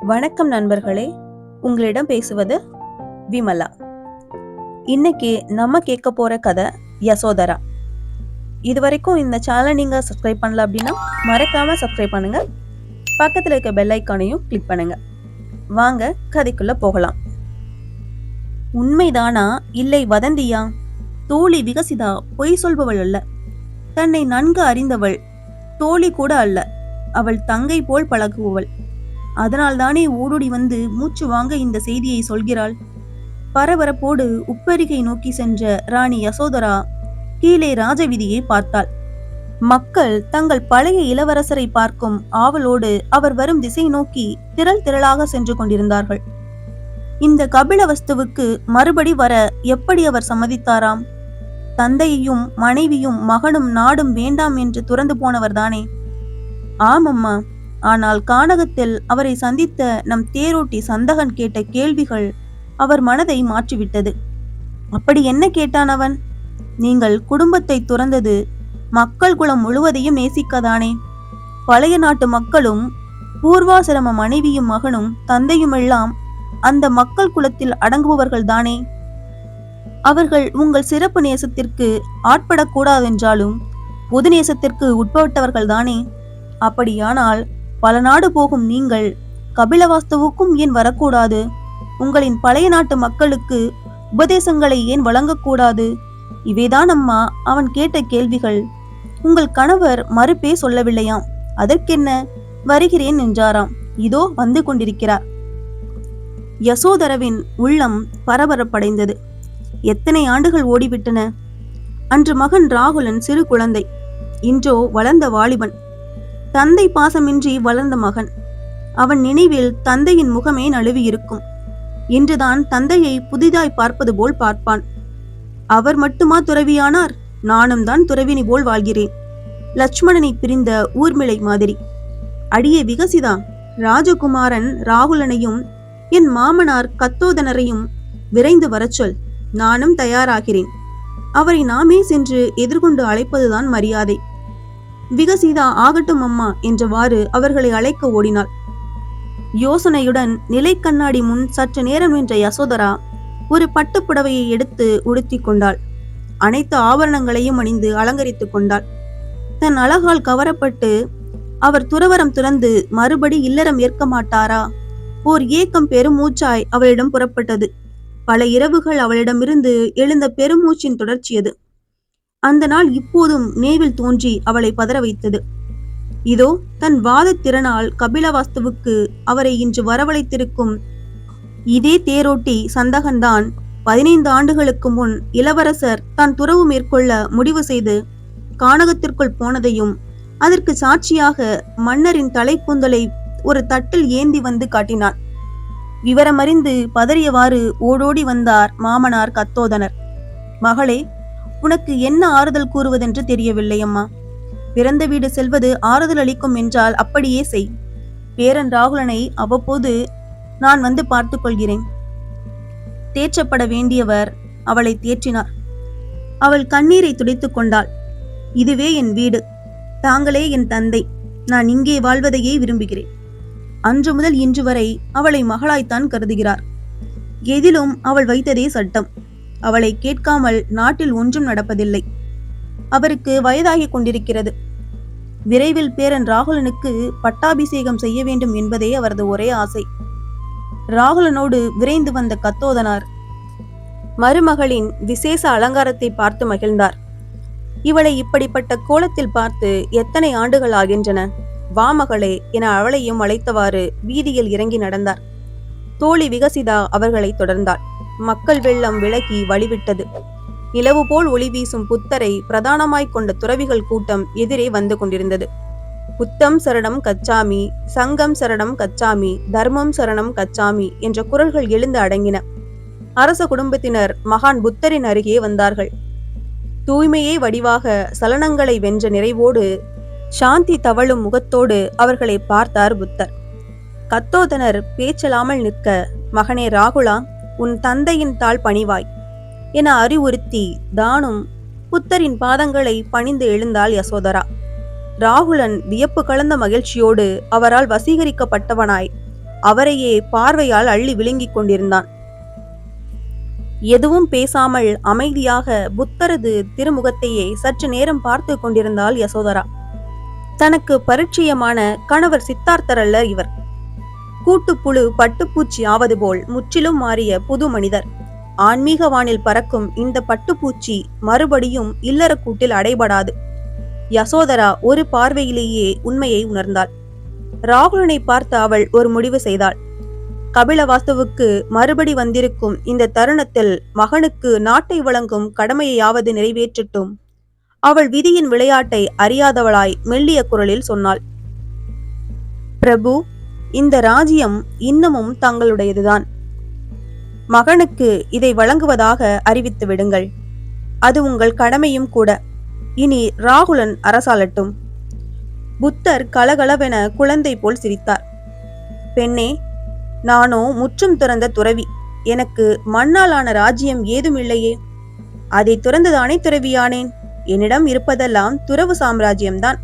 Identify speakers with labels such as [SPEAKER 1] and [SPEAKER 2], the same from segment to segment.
[SPEAKER 1] வணக்கம் நண்பர்களே. உங்களிடம் பேசுவது விமலா. இன்னைக்கு நம்ம கேட்க போற கதை யசோதரா. இது வரைக்கும் இந்த சேனலை நீங்க சப்ஸ்கிரைப் பண்ணல அப்படின்னா மறக்காம சப்ஸ்கிரைப் பண்ணுங்க. பக்கத்தில் இருக்க பெல் ஐக்கானையும் கிளிக் பண்ணுங்க. வாங்க கதைக்குள்ள போகலாம். உண்மைதானா? இல்லை வதந்தியா? தோழி விகசிதா பொய் சொல்பவள் அல்ல. தன்னை நன்கு அறிந்தவள் தோழி கூட அல்ல. அவள் தங்கை போல் பழகுபவள். அதனால்தானே ஓடோடி வந்து மூச்சு வாங்க இந்த செய்தியை சொல்கிறாள். பரபரப்போடு உப்பரிகை நோக்கி சென்ற ராணி யசோதரா கீழே ராஜவிதியை பார்த்தாள். மக்கள் தங்கள் பழைய இளவரசரை பார்க்கும் ஆவலோடு அவர் வரும் திசை நோக்கி திரள் திரளாக சென்று கொண்டிருந்தார்கள். இந்த கபிலவஸ்துவுக்கு மறுபடி வர எப்படி அவர் சம்மதித்தாராம்? தந்தையையும் மனைவியும் மகனும் நாடும் வேண்டாம் என்று துறந்து போனவர்தானே? ஆமம்மா. ஆனால் கானகத்தில் அவரை சந்தித்த நம் தேரோட்டி சந்தகன் கேட்ட கேள்விகள் அவர் மனதை மாற்றிவிட்டது. அப்படி என்ன கேட்டான் அவன்? நீங்கள் குடும்பத்தை துறந்தது மக்கள் குலம் முழுவதையும் நேசிக்கதானே? பழைய நாட்டு மக்களும் பூர்வாசிரம மனைவியும் மகனும் தந்தையுமெல்லாம் அந்த மக்கள் குலத்தில் அடங்குபவர்கள் தானே அவர்கள் உங்கள் சிறப்பு நேசத்திற்கு ஆட்படக்கூடாதென்றாலும் பொது நேசத்திற்கு உட்பட்டவர்கள் தானே அப்படியானால் பல நாடு போகும் நீங்கள். கபிலவாஸ்துவுக்கும் ஏன் வரக்கூடாது? உங்களின் பழைய நாட்டு மக்களுக்கு உபதேசங்களை ஏன் வழங்கக்கூடாது? இவைதான் அம்மா அவன் கேட்ட கேள்விகள். உங்கள் கணவர் மறுப்பே சொல்லவில்லையாம். அதற்கென்ன? வருகிறேன் என்றாராம். இதோ வந்து கொண்டிருக்கிறார். யசோதரவின் உள்ளம் பரபரப்படைந்தது. எத்தனை ஆண்டுகள் ஓடிவிட்டன? அன்று மகன் ராகுலன் சிறு குழந்தை. இன்றோ வளர்ந்த வாலிபன். தந்தை பாசமின்றி வளர்ந்த மகன். அவன் நினைவில் தந்தையின் முகமே நழுவியிருக்கும். இன்றுதான் தந்தையை புதிதாய் பார்ப்பது போல் பார்ப்பான். அவர் மட்டுமா துறவியானார்? நானும் தான் துறவினி போல் வாழ்கிறேன். லட்சுமணனை பிரிந்த ஊர்மிளை மாதிரி. அடியே விகசிதா ராஜகுமாரன் ராகுலனையும் என் மாமனார் கத்தோதனரையும் விரைந்து வரச்சொல் நானும் தயாராகிறேன். அவரை நாமே சென்று எதிர்கொண்டு அழைப்பதுதான் மரியாதை. விகசீதா ஆகட்டும் அம்மா என்றவாறு அவர்களை அழைக்க ஓடினாள். யோசனையுடன் நிலை கண்ணாடி முன் சற்று நேரம் நின்ற யசோதரா ஒரு பட்டுப்புடவையை எடுத்து உடுத்திக் கொண்டாள். அனைத்து ஆபரணங்களையும் அணிந்து அலங்கரித்துக் கொண்டாள். தன் அழகால் கவரப்பட்டு அவர் துறவரம் துறந்து மறுபடி இல்லறம் ஏற்க மாட்டாரா? ஓர் ஏக்கம் பெருமூச்சாய் அவளிடம் புறப்பட்டது. பல இரவுகள் அவளிடமிருந்து எழுந்த பெருமூச்சின் தொடர்ச்சியது. அந்த நாள் இப்போதும் நேவில் தோன்றி அவளை பதற வைத்தது. இதோ தன் வாதத்திறனால் கபிலவாஸ்துவுக்கு அவரை இன்று வரவழைத்திருக்கும் இதே தேரோட்டி சந்தகன்தான் பதினைந்து ஆண்டுகளுக்கு முன் இளவரசர் தான் துறவு மேற்கொள்ள முடிவு செய்து கானகத்திற்குள் போனதையும் அதற்கு சாட்சியாக மன்னரின் தலைக்கூந்தலை ஒரு தட்டில் ஏந்தி வந்து காட்டினான். விவரமறிந்து பதறியவாறு ஓடோடி வந்தார் மாமனார் கத்தோதனர். மகளே உனக்கு என்ன ஆறுதல் கூறுவதென்று தெரியவில்லை அம்மா. பிறந்த வீடு செல்வது ஆறுதல் அளிக்கும் என்றால் அப்படியே செய். பேரன் ராகுலனை அவ்வப்போது நான் வந்து பார்த்துக் கொள்கிறேன். தேற்றப்பட வேண்டியவர் அவளை தேற்றினார். அவள் கண்ணீரை துடைத்துக் கொண்டாள். இதுவே என் வீடு. தாங்களே என் தந்தை. நான் இங்கே வாழ்வதையே விரும்புகிறேன். அன்று முதல் இன்று வரை அவளை மகளாய்த்தான் கருதுகிறார். எதிலும் அவள் வைத்ததே சட்டம். அவளை கேட்காமல் நாட்டில் ஒன்றும் நடப்பதில்லை. அவருக்கு வயதாகிக் கொண்டிருக்கிறது. விரைவில் பேரன் ராகுலனுக்கு பட்டாபிஷேகம் செய்ய வேண்டும் என்பதே அவரது ஒரே ஆசை. ராகுலனோடு விரைந்து வந்த கத்தோதனார் மருமகளின் விசேஷ அலங்காரத்தை பார்த்து மகிழ்ந்தார். இவளை இப்படிப்பட்ட கோலத்தில் பார்த்து எத்தனை ஆண்டுகள் ஆகின்றன வாமகளே என அவளையும் அழைத்தவாறு வீதியில் இறங்கி நடந்தார். தோழி விகசிதா அவர்களை தொடர்ந்தாள். மக்கள் வெள்ளம் விலகி வழிவிட்டது. நிலவு போல் ஒளி வீசும் புத்தரை பிரதானமாய்க் கொண்ட துறவிகள் கூட்டம் எதிரே வந்து கொண்டிருந்தது. புத்தம் சரணம் கச்சாமி சங்கம் சரணம் கச்சாமி தர்மம் சரணம் கச்சாமி என்ற குரல்கள் எழுந்து அடங்கின. அரச குடும்பத்தினர் மகான் புத்தரின் அருகே வந்தார்கள். தூய்மையே வடிவாக சலனங்களை வென்ற நிறைவோடு சாந்தி தவழும் முகத்தோடு அவர்களை பார்த்தார் புத்தர். கத்தோதனர் பேச்சலாமல் நிற்க மகனே ராகுலா உன் தந்தையின் தாள் பணிவாய். என அறிவுறுத்தி தானும் புத்தரின் பாதங்களை பணிந்து எழுந்தாள் யசோதரா. ராகுலன் வியப்பு கலந்த மகிழ்ச்சியோடு அவரால் வசீகரிக்கப்பட்டவனாய் அவரையே பார்வையால் அள்ளி விழுங்கிக் கொண்டிருந்தான். எதுவும் பேசாமல் அமைதியாக புத்தரது திருமுகத்தையே சற்று நேரம் பார்த்து கொண்டிருந்தாள் யசோதரா. தனக்கு பரிச்சயமான கணவர் சித்தார்த்தர் இவர். கூட்டுப்புழு பட்டுப்பூச்சி ஆவது போல் முற்றிலும் மாறிய புது மனிதர். ஆன்மீக வானில் பறக்கும் இந்த பட்டுப்பூச்சி மறுபடியும் இல்லற கூட்டில் அடைபடாது. யசோதரா ஒரு பார்வையிலேயே உண்மையை உணர்ந்தாள். ராகுலனை பார்த்து அவள் ஒரு முடிவு செய்தாள். கபிலவாஸ்துவுக்கு மறுபடி வந்திருக்கும் இந்த தருணத்தில் மகனுக்கு நாட்டை வழங்கும் கடமையாவது நிறைவேற்றட்டும். அவள் விதியின் விளையாட்டை அறியாதவளாய் மெல்லிய குரலில் சொன்னாள். பிரபு இந்த ராஜ்யம் இன்னமும் தங்களுடையதுதான். மகனுக்கு இதை வழங்குவதாக அறிவித்து விடுங்கள். அது உங்கள் கடமையும் கூட. இனி ராகுலன் அரசாளட்டும். புத்தர் கலகலவென குழந்தை போல் சிரித்தார். பெண்ணே நானோ முற்றும் துறந்த துறவி. எனக்கு மண்ணாலான ராஜ்யம் ஏதுமில்லையே. அதை துறந்துதானே துறவியானேன். என்னிடம் இருப்பதெல்லாம் துறவு சாம்ராஜ்யம்தான்.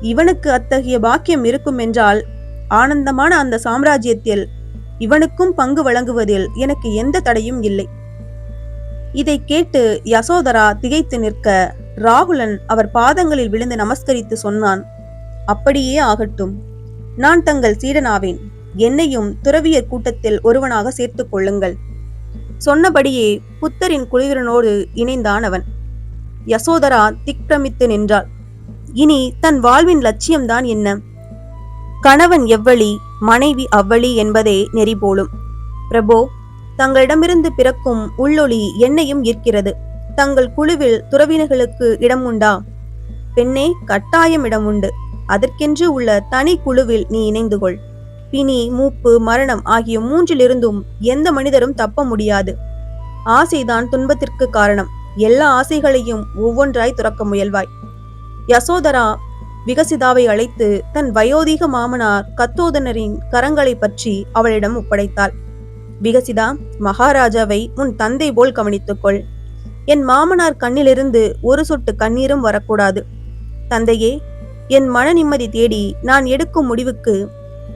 [SPEAKER 1] இவனுக்கு அத்தகைய பாக்கியம் இருக்கும் என்றால் ஆனந்தமான அந்த சாம்ராஜ்யத்தில் இவனுக்கும் பங்கு வழங்குவதில் எனக்கு எந்த தடையும் இல்லை. இதை கேட்டு யசோதரா திகைத்து நிற்க ராகுலன் அவர் பாதங்களில் விழுந்து நமஸ்கரித்து சொன்னான் அப்படியே ஆகட்டும். நான் தங்கள் சீடனாவேன். என்னையும் துறவியர் கூட்டத்தில் ஒருவனாக சேர்த்துக் கொள்ளுங்கள். சொன்னபடியே புத்தரின் குளிரனோடு இணைந்தான் அவன். யசோதரா திக்ரமித்து நின்றாள். இனி தன் வாழ்வின் லட்சியம்தான் என்ன? கணவன் எவ்வளி மனைவி அவ்வளி என்பதே நெறி போலும். பிரபோ தங்களிடமிருந்து பிறக்கும் உள்ளொளி என்னையும் ஈர்க்கிறது. தங்கள் குழுவில் துறவினர்களுக்கு இடம் உண்டா பெண்ணே கட்டாயம் இடம் உண்டு அதற்கென்று உள்ள தனி குழுவில் நீ இணைந்து கொள் பிணி மூப்பு மரணம் ஆகிய மூன்றிலிருந்தும் எந்த மனிதரும் தப்ப முடியாது. ஆசைதான் துன்பத்திற்கு காரணம். எல்லா ஆசைகளையும் ஒவ்வொன்றாய் துறக்க முயல்வாய். யசோதரா விகசிதாவை அழைத்து தன் வயோதிக மாமனார் கத்தோதனரின் கரங்களை பற்றி அவளிடம் ஒப்படைத்தாள். விகசிதா மகாராஜாவை உன் தந்தை போல் கவனித்துக்கொள். என் மாமனார் கண்ணிலிருந்து ஒரு சொட்டு கண்ணீரும் வரக்கூடாது. தந்தையே என் மன நிம்மதி தேடி நான் எடுக்கும் முடிவுக்கு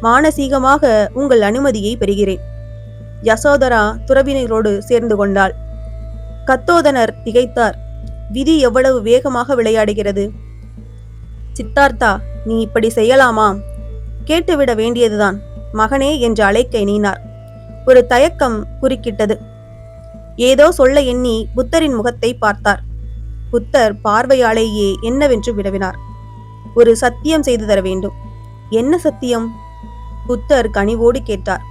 [SPEAKER 1] மானசீகமாக உங்கள் அனுமதியை பெறுகிறேன். யசோதரா துறவினரோடு சேர்ந்து கொண்டாள். கத்தோதனர் திகைத்தார். விதி எவ்வளவு வேகமாக விளையாடுகிறது. சித்தார்த்தா நீ இப்படி செய்யலாமா? கேட்டுவிட வேண்டியதுதான். மகனே என்று அழைக்க எண்ணினார் ஒரு தயக்கம் குறுக்கிட்டது. ஏதோ சொல்ல எண்ணி புத்தரின் முகத்தை பார்த்தார். புத்தர் பார்வையாலேயே என்னவென்று விடவினார் ஒரு சத்தியம் செய்து தர வேண்டும். என்ன சத்தியம்? புத்தர் கனிவோடு கேட்டார்.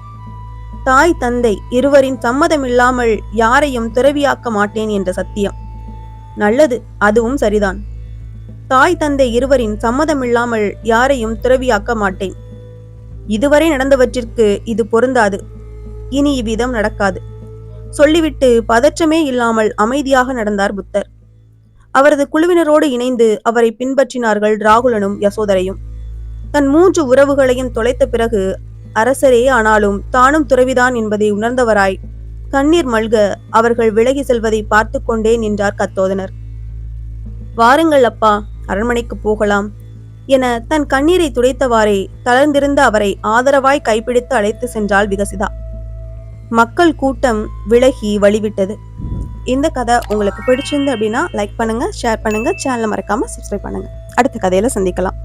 [SPEAKER 1] தாய் தந்தை இருவரின் சம்மதம் இல்லாமல் யாரையும் துறவியாக்க மாட்டேன் என்ற சத்தியம். நல்லது அதுவும் சரிதான். தாய் தந்தை இருவரின் சம்மதமில்லாமல் யாரையும் துறவியாக்க மாட்டேன். இதுவரை நடந்தவற்றிற்கு இது பொருந்தாது. இனி இவ்விதம் நடக்காது. சொல்லிவிட்டு பதற்றமே இல்லாமல் அமைதியாக நடந்தார் புத்தர். அவரது குழுவினரோடு இணைந்து அவரை பின்பற்றினார்கள் ராகுலனும் யசோதரையும். தன் மூன்று உறவுகளையும் தொலைத்த பிறகு அரசரே ஆனாலும் தானும் துறவிதான் என்பதை உணர்ந்தவராய் கண்ணீர் மல்க அவர்கள் விலகி செல்வதை பார்த்து கொண்டே நின்றார் கத்தோதனர். வாருங்கள் அப்பா அரண்மனைக்கு போகலாம் என தன் கண்ணீரை துடைத்தவாறே தளர்ந்திருந்த அவரை ஆதரவாய் கைப்பிடித்து அழைத்து சென்றாள் விகசிதா. மக்கள் கூட்டம் விலகி வழிவிட்டது. இந்த கதை உங்களுக்கு பிடிச்சிருந்து அப்படின்னா லைக் பண்ணுங்க ஷேர் பண்ணுங்க சேனலை மறக்காம சப்ஸ்கிரைப் பண்ணுங்க. அடுத்த கதையில சந்திக்கலாம்.